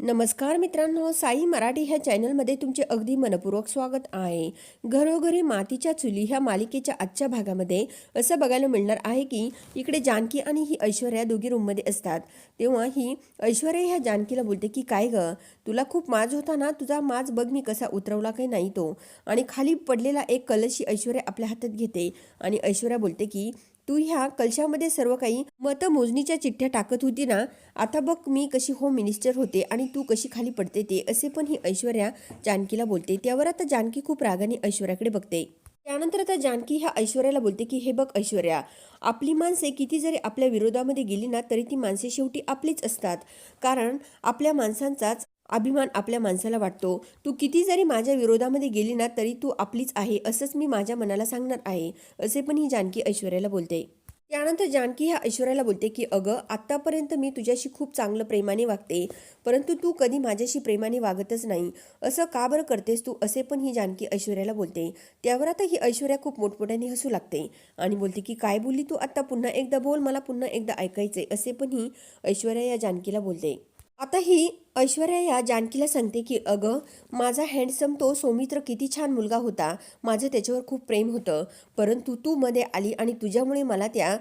नमस्कार मित्रांनो साई मराठी ह्या चॅनलमध्ये तुमचे अगदी मनपूर्वक स्वागत आहे. घरोघरी मातीच्या चुली ह्या मालिकेच्या आजच्या भागामध्ये असं बघायला मिळणार आहे की इकडे जानकी आणि ही ऐश्वर्या दोघी रूममध्ये असतात. तेव्हा ही ऐश्वर्या ह्या जानकीला बोलते की काय ग तुला खूप माज होता ना? तुझा माज बघ मी कसा उतरवला काही नाही तो. आणि खाली पडलेला एक कलश ऐश्वर्या आपल्या हातात घेते. आणि ऐश्वर्या बोलते की तू ह्या कलशामध्ये सर्व काही मतमोजणीच्या चिठ्ठ्या टाकत होती ना आता बघ मी कशी होम मिनिस्टर होते आणि तू कशी खाली पडते ते असे पण ही ऐश्वर्या जानकीला बोलते. त्यावर आता जानकी खूप रागाने ऐश्वर्याकडे बघते. त्यानंतर आता जानकी ह्या ऐश्वर्याला बोलते की हे बघ ऐश्वर्या आपली माणसे किती जरी आपल्या विरोधामध्ये गेली ना तरी ती माणसे शेवटी आपलीच असतात. कारण आपल्या माणसांचाच अभिमान आपल्या माणसाला वाटतो. तू किती जरी माझ्या विरोधामध्ये गेली ना तरी तू आपलीच आहे असंच मी माझ्या मनाला सांगणार आहे असे पण ही जानकी ऐश्वर्याला बोलते. त्यानंतर जानकी ह्या ऐश्वर्याला बोलते की अगं आत्तापर्यंत मी तुझ्याशी खूप चांगलं प्रेमाने वागते परंतु तू कधी माझ्याशी प्रेमाने वागतच नाही. असं का बरं करतेस तू? असे पण ही जानकी ऐश्वर्याला बोलते. त्यावर आता ही ऐश्वर्या खूप मोठमोठ्याने हसू लागते आणि बोलते की काय बोलली तू? आत्ता पुन्हा एकदा बोल मला पुन्हा एकदा ऐकायचे असे पण ही ऐश्वर्या या जानकीला बोलते. आता ही ऐश्वर्या या जानकीला सांगते की अगं माझा हँडसम तो सौमित्र किती छान मुलगा होता. माझं त्याच्यावर खूप प्रेम होतं. परंतु तू मध्ये आली आणि तुझ्यामुळे मला त्या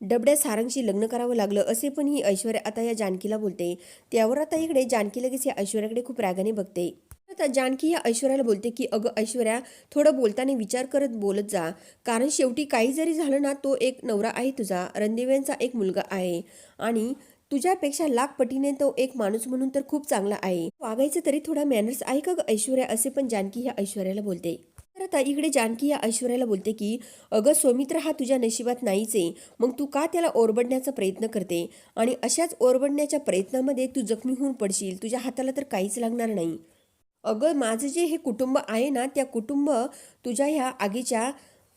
डबड्या सारंगशी लग्न करावं लागलं असे पण ही ऐश्वर्या आता या जानकीला बोलते. त्यावर आता इकडे जानकी लगेच या ऐश्वर्याकडे खूप रागाने बघते. आता जानकी या ऐश्वर्याला बोलते की अगं ऐश्वर्या थोडं बोलताना विचार करत बोलत जा. कारण शेवटी काही जरी झालं ना तो एक नवरा आहे तुझा. रणदेव्यांचा एक मुलगा आहे. आणि तुझ्यापेक्षा लाख पटीने तो एक माणूस म्हणून तर खूप चांगला आहे. वागायचं तरी थोडा मॅनर्स आहे का ऐश्वर्या असे पण जानकी ह्या ऐश्वर्याला बोलते. तर आता इकडे जानकी या ऐश्वर्याला बोलते की अगं सौमित्र हा तुझ्या नशिबात नाहीच आहे. मग तू का त्याला ओरबडण्याचा प्रयत्न करते? आणि अशाच ओरबडण्याच्या प्रयत्नामध्ये तू जखमी होऊन पडशील. तुझ्या हाताला तर काहीच लागणार नाही. अगं माझं जे हे कुटुंब आहे ना त्या कुटुंब तुझ्या ह्या आगीच्या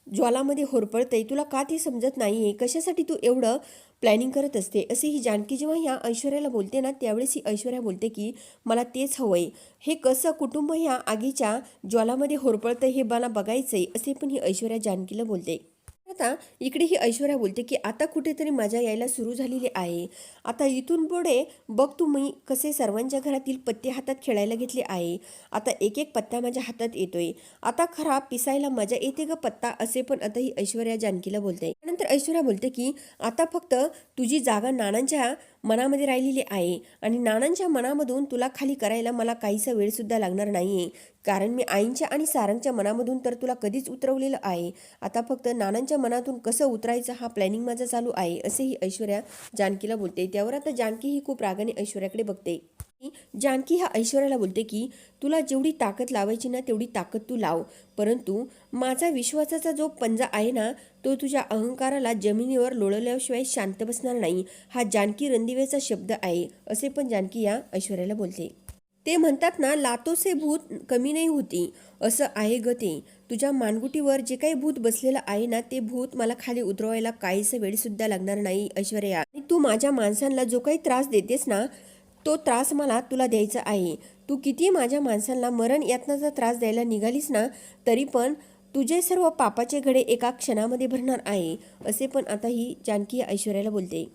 ज्वालामध्ये होरपळतंय. तुला का ते समजत नाही आहे कशासाठी तू एवढं प्लॅनिंग करत असते. असे ही जानकी जेव्हा ह्या ऐश्वर्याला बोलते ना त्यावेळेस ही ऐश्वर्या बोलते की मला तेच हवंय. हे कसं कुटुंब ह्या आगीच्या ज्वालामध्ये होरपळतं हे मला बघायचंय असे पण ही ऐश्वर्या जानकीला बोलते. आता इकडे ही ऐश्वर्या बोलते की आता कुठेतरी मजा यायला सुरू झालेली आहे. आता इथून पुढे बघ तू मी कसे सर्वांच्या घरातील पत्ते हातात खेळायला घेतले आहे. आता एक एक पत्ता माझ्या हातात येतोय. आता खरा पिसायला मजा येते ग पत्ता? असे पण आता ही ऐश्वर्या जानकीला बोलते. त्यानंतर ऐश्वर्या बोलते की आता फक्त तुझी जागा नानांच्या मनामध्ये राहिलेली आहे आणि नानांच्या मनामधून तुला खाली करायला मला काहीसा वेळसुद्धा लागणार लागणार आहे कारण मी आईंच्या आणि सारंगच्या मनामधून तर तुला कधीच उतरवलेलं आहे. आता फक्त नानांच्या मनातून कसं उतरायचं हा प्लॅनिंग माझा चालू आहे असेही ऐश्वर्या जानकीला बोलते. त्यावर आता जानकी ही खूप रागाने ऐश्वर्याकडे बघते. जानकी हा ऐश्वर्याला बोलते की तुला जेवढी ताकद लावायची ना तेवढी ताकद तू लाव. परंतु माझा विश्वासाचा जो पंजा आहे ना तो तुझ्या अहंकाराला जमिनीवर लोळल्याशिवाय शांत बसणार नाही. हा जानकी रणदिवेचा शब्द आहे असे पण जानकी या ऐश्वर्याला बोलते. ते म्हणतात ना लातोसे भूत कमी नाही होती. असं आहे ग ते. तुझ्या मानगुटीवर जे काही भूत बसलेलं आहे ना ते भूत मला खाली उतरवायला काहीच वेळ सुद्धा लागणार नाही ऐश्वर्या. आणि तू माझ्या माणसांना जो काही त्रास देतेस ना तो त्रास मला तुला द्यायचा आहे. तू किती माझ्या माणसांना मरण यातनाचा त्रास द्यायला निघालीस ना तरी पण तुझे सर्व पापाचे घडे एका क्षणामध्ये भरणार आहे असे पण आता ही जानकी ऐश्वर्याला बोलते.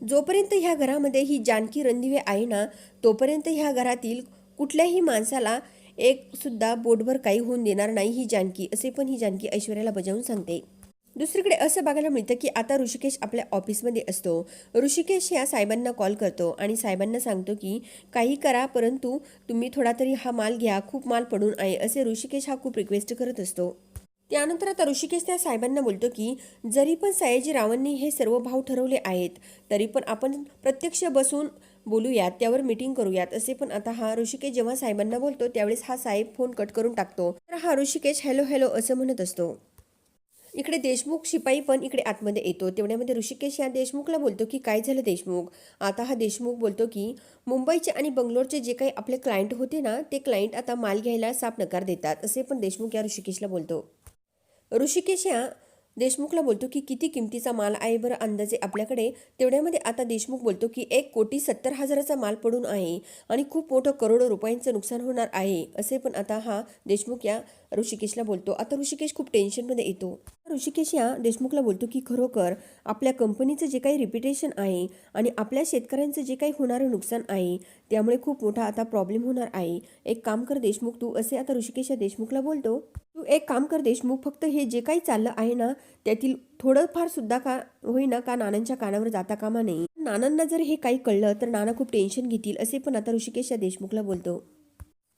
जोपर्यंत ह्या घरामध्ये ही जानकी रणदिवे आहे ना तोपर्यंत ह्या घरातील कुठल्याही माणसाला एक सुद्धा बोटभर काही होऊन देणार नाही ही जानकी असे पण ही जानकी ऐश्वर्याला बजावून सांगते. दुसरीकडे असं बघायला मिळतं की आता ऋषिकेश आपल्या ऑफिसमध्ये असतो. ऋषिकेश या साहेबांना कॉल करतो आणि साहेबांना सांगतो की काही करा परंतु तुम्ही थोडा तरी हा माल घ्या खूप माल पडून आहे असे ऋषिकेश हा खूप रिक्वेस्ट करत असतो. त्यानंतर आता ऋषिकेश त्या साहेबांना बोलतो की जरी पण सयाजी रावांनी हे सर्व भाव ठरवले आहेत तरी पण आपण प्रत्यक्ष बसून बोलूयात त्यावर मीटिंग करूयात असे पण आता हा ऋषिकेश जेव्हा साहेबांना बोलतो त्यावेळेस हा साहेब फोन कट करून टाकतो. तर हा ऋषिकेश हॅलो हॅलो असं म्हणत असतो. इकडे देशमुख शिपाई पण इकडे आतमध्ये येतो. तेवढ्यामध्ये ऋषिकेश या देशमुखला बोलतो की काय झालं देशमुख? आता हा देशमुख बोलतो की मुंबईचे आणि बंगलोरचे जे काही आपले क्लायंट होते ना ते क्लायंट आता माल घ्यायला साफ नकार देतात. असे पण देशमुख या ऋषिकेशला बोलतो. ऋषिकेश या देशमुखला बोलतो की किती किमतीचा माल आहे बरं अंदाजे आपल्याकडे? तेवढ्यामध्ये आता देशमुख बोलतो की एक कोटी सत्तर हजाराचा माल पडून आहे आणि खूप मोठं करोडो रुपयांचं नुकसान होणार आहे. असे पण आता हा देशमुख या ऋषिकेशला बोलतो. आता ऋषिकेश खूप टेन्शनमध्ये येतो. ऋषिकेश या देशमुखला बोलतो की खरोखर आपल्या कंपनीचं जे काही रिप्युटेशन आहे आणि आपल्या शेतकऱ्यांचं जे काही होणारं नुकसान आहे त्यामुळे खूप मोठा आता प्रॉब्लेम होणार आहे. एक काम कर देशमुख तू असे आता ऋषिकेश या देशमुखला बोलतो तू एक काम कर देशमुख फक्त हे जे काही चाललं आहे ना त्यातील थोडंफार सुद्धा का होईना का नानांच्या कानावर जाता कामा नये. नानांना जर हे काही कळलं तर नाना खूप टेन्शन घेतील असे पण आता ऋषिकेश या देशमुखला बोलतो.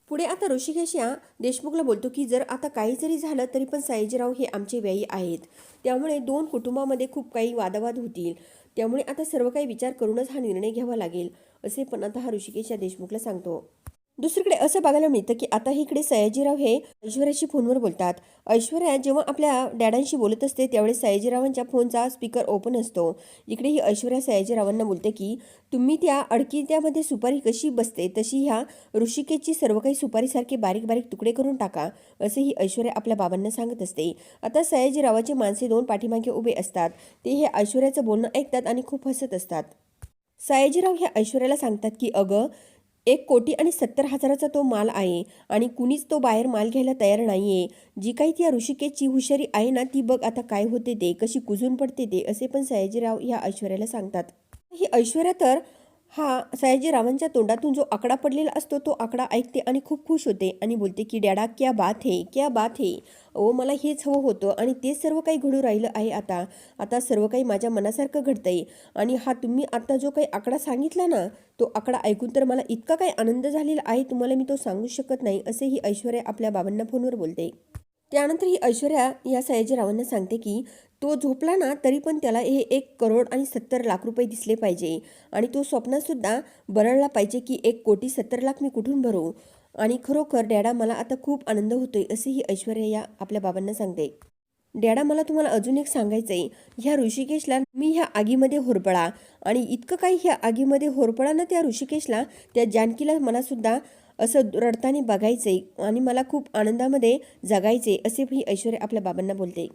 पुढे आता ऋषिकेश या देशमुखला बोलतो की जर आता काही जरी झालं तरी पण सयाजीराव हे आमचे व्ययी आहेत. त्यामुळे दोन कुटुंबामध्ये खूप काही वादावाद होतील. त्यामुळे आता सर्व काही विचार करूनच हा निर्णय घ्यावा लागेल असे पण आता हा ऋषिकेश या देशमुखला सांगतो. दुसरीकडे असं बघायला मिळतं की आता इकडे सयाजीराव हे ऐश्वर्याशी फोनवर बोलतात. ऐश्वर्या जेव्हा आपल्या डॅडांशी बोलत असते त्यावेळेस सयाजीरावांच्या फोनचा स्पीकर ओपन असतो. इकडे ही ऐश्वर्या सयाजीरावांना बोलते की तुम्ही त्या अडकित्यामध्ये सुपारी कशी बसते? तशी ह्या ऋषिकेची सर्व काही सुपारीसारखे बारीक बारीक तुकडे करून टाका असे ही ऐश्वर्या आपल्या बाबांना सांगत असते. आता सयाजीरावाचे माणसे दोन पाठीमागे उभे असतात. ते हे ऐश्वर्याचं बोलणं ऐकतात आणि खूप हसत असतात. सयाजीराव ह्या ऐश्वर्याला सांगतात की अगं एक कोटी आणि सत्तर हजाराचा तो माल आहे आणि कुणीच तो बाहेर माल घ्यायला तयार नाही आहे जी काही त्या ऋषिकेशची हुशारी आहे ना ती बघ आता काय होते ते कशी कुजून पडते ते असे पण सयाजीराव ह्या ऐश्वर्याला सांगतात. ही ऐश्वर्या तर हा सयाजीरावांच्या तोंडातून जो आकडा पडलेला असतो तो आकडा ऐकते आणि खूप खुश होते आणि बोलते की डॅडा क्या बात है क्या बात हे. ओ मला हेच हवं होतं आणि तेच सर्व काही घडू राहिलं आहे आता. आता सर्व काही माझ्या मनासारखं घडतं आहे आणि हा तुम्ही आता जो काही आकडा सांगितला ना तो आकडा ऐकून तर मला इतका काही आनंद झालेला आहे तुम्हाला मी तो सांगू शकत नाही असेही ऐश्वर्या आपल्या बाबांना फोनवर बोलते. त्यानंतर ही ऐश्वर्या या सयाजीरावांना सांगते की तो झोपला ना तरी पण त्याला हे एक करोड आणि सत्तर लाख रुपये दिसले पाहिजे. आणि तो स्वप्नातसुद्धा बरळला पाहिजे की एक कोटी सत्तर लाख मी कुठून भरू? आणि खरोखर डॅडा मला आता खूप आनंद होतोय असे ही ऐश्वर्या या आपल्या बाबांना सांगते. डॅडा मला तुम्हाला अजून एक सांगायचं आहे ह्या ऋषिकेशला मी ह्या आगीमध्ये होरपळा. आणि इतकं काही ह्या आगीमध्ये होरपळा ना त्या ऋषिकेशला त्या जानकीला मलासुद्धा असं रडताना बघायचंय आणि मला खूप आनंदामध्ये जगायचे असे ही ऐश्वर्या आपल्या बाबांना बोलते.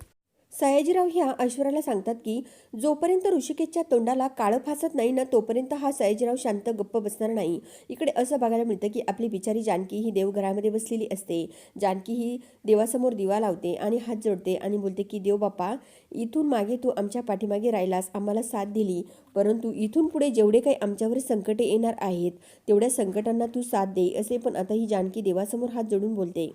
सयाजीराव ह्या ऐश्वर्याला सांगतात की जोपर्यंत ऋषिकेशच्या तोंडाला काळं फासत नाही ना तोपर्यंत हा सयाजीराव शांत गप्प बसणार नाही. इकडे असं बघायला मिळतं की आपली बिचारी जानकी ही देवघरामध्ये बसलेली असते. जानकी ही देवासमोर दिवा लावते आणि हात जोडते आणि बोलते की देव बाप्पा इथून मागे तू आमच्या पाठीमागे राहिलास आम्हाला साथ दिली. परंतु इथून पुढे जेवढे काही आमच्यावर संकटे येणार आहेत तेवढ्या संकटांना तू साथ दे असे पण आता ही जानकी देवासमोर हात जोडून बोलते.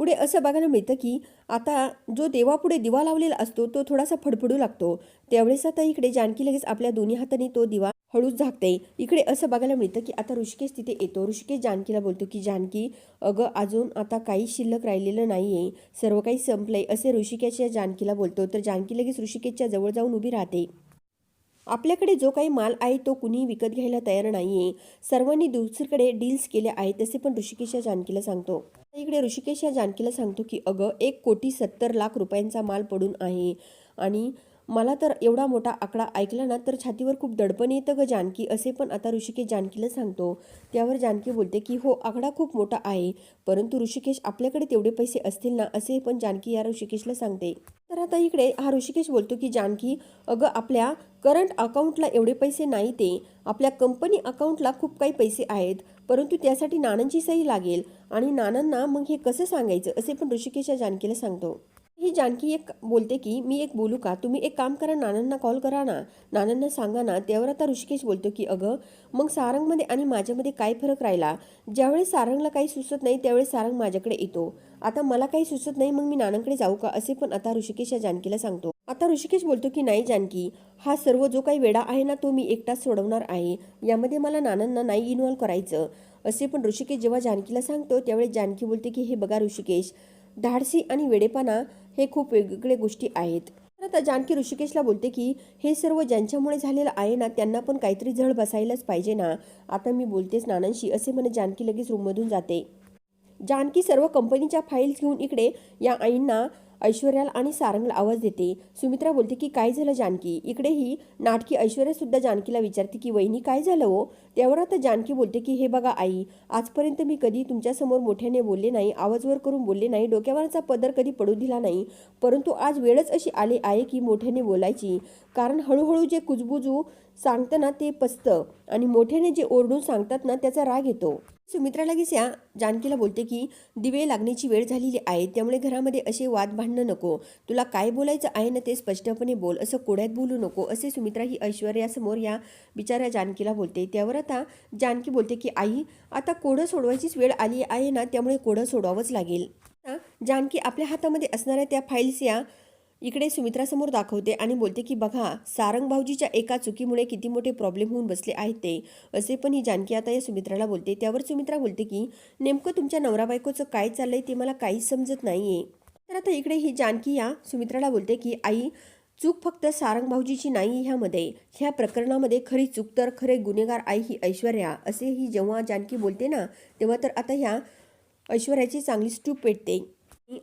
पुढे असं बघायला मिळतं की आता जो देवापुढे दिवा लावलेला असतो तो थोडासा फडफडू लागतो. त्यावेळेस आता इकडे जानकी लगेच आपल्या दोन्ही हाताने तो दिवा हळूच झाकते. इकडे असं बघायला मिळतं की आता ऋषिकेश तिथे येतो. ऋषिकेश जानकीला बोलतो की जानकी अगं अजून आता काही शिल्लक राहिलेलं नाहीये. सर्व काही संपलंय. असे ऋषिकेश या जानकीला बोलतो. तर जानकी लगेच ऋषिकेशच्या जवळ जाऊन उभी राहते. आपल्याकडे जो काही माल आहे तो कुणी विकत घ्यायला तयार नाही आहे सर्वांनी दुसरीकडे डील्स केले आहेत तसे पण ऋषिकेश या जानकीला सांगतो. इकडे ऋषिकेश या जानकीला सांगतो की अगं एक कोटी सत्तर लाख रुपयांचा माल पडून आहे. आणि मला तर एवढा मोठा आकडा ऐकला ना तर छातीवर खूप दडपण येतं ग जानकी असे पण आता ऋषिकेश जानकीला सांगतो. त्यावर जानकी बोलते की हो आकडा खूप मोठा आहे परंतु ऋषिकेश आपल्याकडे तेवढे पैसे असतील ना असे पण जानकी या ऋषिकेशला सांगते. तर आता इकडे हा ऋषिकेश बोलतो की जानकी अगं आपल्या करंट अकाउंटला एवढे पैसे नाही ते. आपल्या कंपनी अकाउंटला खूप काही पैसे आहेत परंतु त्यासाठी नानांची सही लागेल. आणि नानांना मग हे कसं सांगायचं? असे पण ऋषिकेश या जानकीला सांगतो. ही जानकी एक बोलते की मी एक बोलू का? तुम्ही एक काम करा नानांना कॉल करा ना. नानांना सांगा ना त्यावर आता ऋषिकेश बोलतो की अगं मग सारंगमध्ये आणि माझ्यामध्ये काय फरक राहिला? ज्यावेळेस सारंगला काही सुचत नाही त्यावेळेस सारंग माझ्याकडे येतो. आता मला काही सुचत नाही मग मी नानांकडे जाऊ का? असे पण आता ऋषिकेश या जानकीला सांगतो. आता ऋषिकेश बोलतो की नाही जानकी हा सर्व जो काही वेडा आहे ना तो मी एकटाच सोडवणार आहे. यामध्ये मला नानांना नाही इन्व्हॉल्व करायचं. असे पण ऋषिकेश जेव्हा जानकीला सांगतो त्यावेळेस जानकी बोलते की हे बघा ऋषिकेश धाडसी आणि वेडेपणा हे खूप वेगवेगळे गोष्टी आहेत. तर आता जानकी ऋषिकेशला बोलते की हे सर्व ज्यांच्यामुळे झालेलं आहे ना त्यांना पण काहीतरी झळ बसायलाच पाहिजे ना. आता मी बोलतेच नानांशी असे म्हणे जानकी लगेच रूममधून जाते. जानकी सर्व कंपनीच्या फाईल्स घेऊन इकडे या आईंना ऐश्वर्याला आणि सारंगला आवाज देते. सुमित्रा बोलते की काय झालं जानकी? इकडे ही नाटकी ऐश्वर्यासुद्धा जानकीला विचारते की वहिनी काय झालं हो? त्यावर आता जानकी बोलते की हे बघा आई आजपर्यंत मी कधी तुमच्यासमोर मोठ्याने बोलले नाही आवाजवर करून बोलले नाही डोक्यावरचा पदर कधी पडू दिला नाही परंतु आज वेळच अशी आली आहे की मोठ्याने बोलायची. कारण हळूहळू जे कुजबुजू सांगताना ते पचतं आणि मोठ्याने जे ओरडून सांगतात ना त्याचा राग येतो. सुमित्रा लगेच या जानकीला बोलते की दिवे लागण्याची वेळ झालेली आहे त्यामुळे घरामध्ये असे वाद भांडणं नको. तुला काय बोलायचं आहे ना ते स्पष्टपणे बोल असं कोड्यात बोलू नको असे सुमित्रा ही ऐश्वर्यासमोर या बिचाऱ्या जानकीला बोलते. त्यावर आता जानकी बोलते की आई आता कोडं सोडवायचीच वेळ आली आहे ना त्यामुळे कोडं सोडवावंच लागेल. जानकी आपल्या हातामध्ये असणाऱ्या त्या फाईल्स या इकडे सुमित्रासमोर दाखवते आणि बोलते की बघा सारंग भाऊजीच्या एका चुकीमुळे किती मोठे प्रॉब्लेम होऊन बसले आहेत ते. असे पण ही जानकी आता या सुमित्राला बोलते. त्यावर सुमित्रा बोलते की नेमकं तुमच्या नवरा बायकोचं काय चाललंय ते मला काहीच समजत नाहीये. तर आता इकडे ही जानकी या सुमित्राला बोलते की आई चूक फक्त सारंग भाऊजीची नाही ह्यामध्ये. ह्या प्रकरणामध्ये खरी चूक तर खरे गुन्हेगार आई ही ऐश्वर्या. असे ही जेव्हा जानकी बोलते ना तेव्हा तर आता ह्या ऐश्वर्याची चांगली स्टूप पेटते.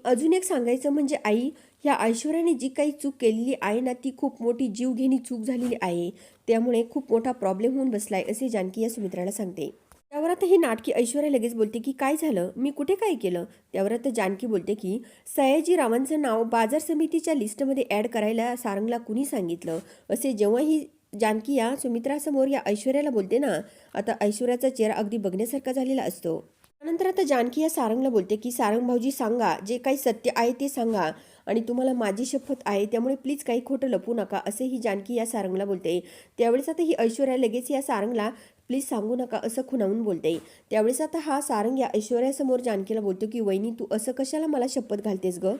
अजून एक सांगायचं म्हणजे आई ह्या ऐश्वर्याने जी काही चूक केलेली आहे ना ती खूप मोठी जीवघेणी चूक झालेली आहे. त्यामुळे खूप मोठा प्रॉब्लेम होऊन बसलाय असे जानकी या सुमित्राला सांगते. त्यावर आता ही नाटकी ऐश्वर्या लगेच बोलते की काय झालं? मी कुठे काय केलं? त्यावर आता जानकी बोलते की सयाजी रावांचं नाव बाजार समितीच्या लिस्टमध्ये ॲड करायला सारंगला कुणी सांगितलं? असे जेव्हा ही जानकी या सुमित्रासमोर या ऐश्वर्याला बोलते ना आता ऐश्वर्याचा चेहरा अगदी बघण्यासारखा झालेला असतो. त्यानंतर आता जानकी या सारंगला बोलते की सारंग भाऊजी सांगा. जे काही सत्य आहे ते सांगा. आणि तुम्हाला माझी शपथ आहे त्यामुळे प्लीज काही खोटं लपू नका असेही जानकी या सारंगला बोलते. त्यावेळेस आता ही ऐश्वर्या लगेच या सारंगला प्लीज सांगू नका असं खुणावून बोलते. त्यावेळेस आता हा सारंग या ऐश्वर्यासमोर जानकीला बोलतो की वहिनी तू असं कशाला मला शपथ घालतेस गं?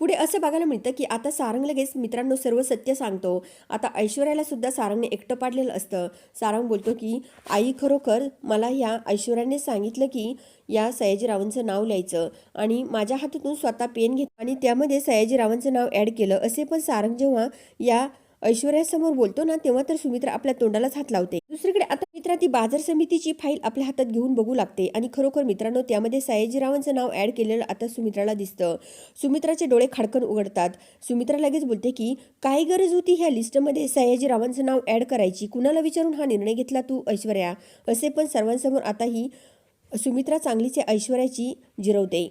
पुढे असं बघायला मिळतं की आता सारंग लगेच मित्रांनो सर्व सत्य सांगतो. आता ऐश्वर्याला सुद्धा सारंगने एकटं पाडलेलं असतं. सारंग बोलतो की आई खरोखर मला या ऐश्वर्याने सांगितलं की या सयाजीरावांचं नाव लिहायचं आणि माझ्या हातातून स्वतः पेन घेत आणि त्यामध्ये सयाजीरावांचं नाव ॲड केलं. असे पण सारंग जेव्हा या ऐश्वर्यासमोर बोलतो ना तेव्हा तर सुमित्रा आपल्या तोंडालाच हात लावते. दुसरीकडे आता मित्रा ती बाजार समितीची फाईल आपल्या हातात घेऊन बघू लागते आणि खरोखर मित्रांनो त्यामध्ये सयाजीरावांचं नाव ॲड केलेलं आता सुमित्राला दिसतं. सुमित्राचे डोळे खडकन उघडतात. सुमित्रा लगेच बोलते की काय गरज होती ह्या लिस्टमध्ये सयाजीरावांचं नाव ॲड करायची? कुणाला विचारून हा निर्णय घेतला तू ऐश्वर्या? असे पण सर्वांसमोर आता ही सुमित्रा चांगलीचे ऐश्वर्याची जिरवते.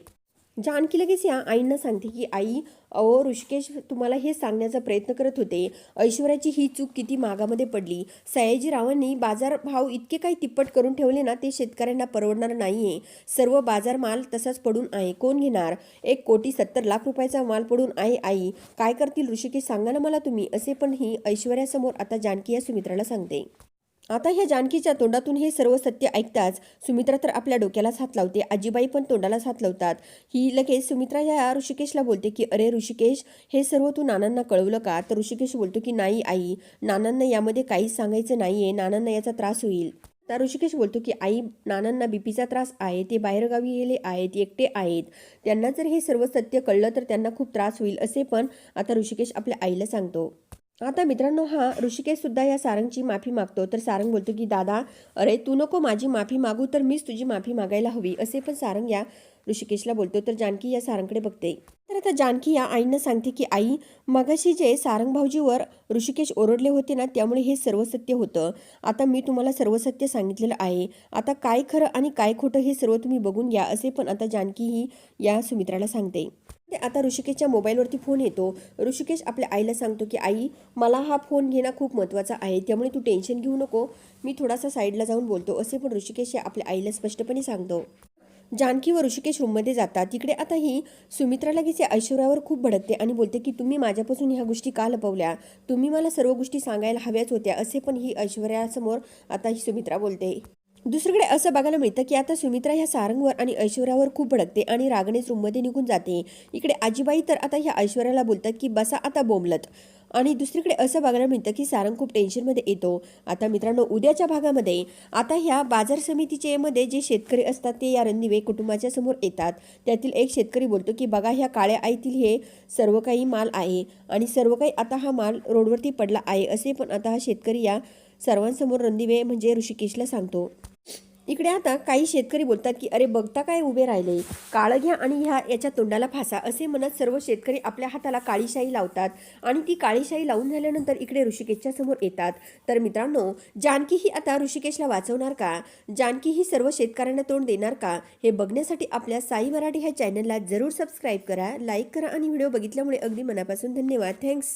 जानकी लगेच या आईंना सांगते की आई अहो ऋषिकेश तुम्हाला हे सांगण्याचा प्रयत्न करत होते. ऐश्वर्याची ही चूक किती मागामध्ये पडली. सयाजीरावांनी बाजार भाव इतके काही तिप्पट करून ठेवले ना ते शेतकऱ्यांना परवडणार नाहीये. सर्व बाजार माल तसाच पडून आहे. कोण घेणार? एक कोटी सत्तर लाख रुपयाचा माल पडून आहे आई. काय करतील ऋषिकेश? सांगा ना मला तुम्ही. असे पण ही ऐश्वर्यासमोर आता जानकी या सुमित्राला सांगते. आता ह्या जानकीच्या तोंडातून हे सर्व सत्य ऐकताच सुमित्रा तर आपल्या डोक्यालाच हात लावते. आजीबाई पण तोंडालाच हात लावतात. ही लगेच सुमित्रा या ऋषिकेशला बोलते की अरे ऋषिकेश हे सर्व तू नानांना कळवलं का? तर ऋषिकेश बोलतो की नाही आई नानांना यामध्ये काहीच सांगायचं नाही आहे नानांना याचा त्रास होईल. तर ऋषिकेश बोलतो की आई नानांना बीपीचा त्रास आहे. ते बाहेरगावी गेले आहेत. एकटे आहेत. त्यांना जर हे सर्व सत्य कळलं तर त्यांना खूप त्रास होईल असे पण आता ऋषिकेश आपल्या आईला सांगतो. आता मित्रांनो हा ऋषिकेश सुद्धा या सारंगची माफी मागतो. तर सारंग बोलतो की दादा अरे तू नको माझी माफी मागू तर मीच तुझी माफी मागायला हवी. असे पण सारंग या ऋषिकेशला बोलतो तर जानकी या सारंगकडे बघते. तर आता जानकी या आईंना सांगते की आई मगाशी जे सारंग भाऊजीवर ऋषिकेश ओरडले होते ना त्यामुळे हे सर्व सत्य होतं. आता मी तुम्हाला सर्व सत्य सांगितलेलं आहे. आता काय खरं आणि काय खोटं हे सर्व तुम्ही बघून घ्या असे पण आता जानकी ही या सुमित्राला सांगते. ते आता ऋषिकेशच्या मोबाईलवरती फोन येतो. ऋषिकेश आपल्या आईला सांगतो की आई मला हा फोन घेणं खूप महत्त्वाचा आहे त्यामुळे तू टेन्शन घेऊ नको. मी थोडासा साईडला जाऊन बोलतो असे पण ऋषिकेश आपल्या आईला स्पष्टपणे सांगतो. जानकी व ऋषिकेश रूममध्ये जातात. तिकडे आता ही सुमित्रा लगेच या ऐश्वर्यावर खूप भडकते आणि बोलते की तुम्ही माझ्यापासून ह्या गोष्टी का लपवल्या? तुम्ही मला सर्व गोष्टी सांगायला हव्याच होत्या असे पण ही ऐश्वर्यासमोर आता ही सुमित्रा बोलते. दुसरीकडे असं बघायला मिळतं की आता सुमित्रा ह्या सारंगवर आणि ऐश्वर्यावर खूप भडकते आणि रागणेच रूममध्ये निघून जाते. इकडे आजीबाई तर आता ह्या ऐश्वर्याला बोलतात की बसा आता बोंबलत. आणि दुसरीकडे असं बघायला मिळतं की सारंग खूप टेन्शनमध्ये येतो. आता मित्रांनो उद्याच्या भागामध्ये आता ह्या बाजार समितीचे मध्ये जे शेतकरी असतात ते या रणदिवे कुटुंबाच्या समोर येतात. त्यातील एक शेतकरी बोलतो की बघा ह्या काळ्या आईतील हे सर्व काही माल आहे आणि सर्व काही आता हा माल रोडवरती पडला आहे. असे पण आता हा शेतकरी या सर्वांसमोर रणदिवे म्हणजे ऋषिकेशला सांगतो. इकडे आता काही शेतकरी बोलतात की अरे बघता काय उभे राहिले? काळं घ्या आणि ह्या याच्या तोंडाला फासा. असे म्हणत सर्व शेतकरी आपल्या हाताला काळीशाही लावतात आणि ती काळीशाही लावून झाल्यानंतर इकडे ऋषिकेशच्या समोर येतात. तर मित्रांनो जानकी ही आता ऋषिकेशला वाचवणार का? जानकी ही सर्व शेतकऱ्यांना तोंड देणार का? हे बघण्यासाठी आपल्या साई मराठी ह्या चॅनलला जरूर सबस्क्राईब करा लाईक करा आणि व्हिडिओ बघितल्यामुळे अगदी मनापासून धन्यवाद. थँक्स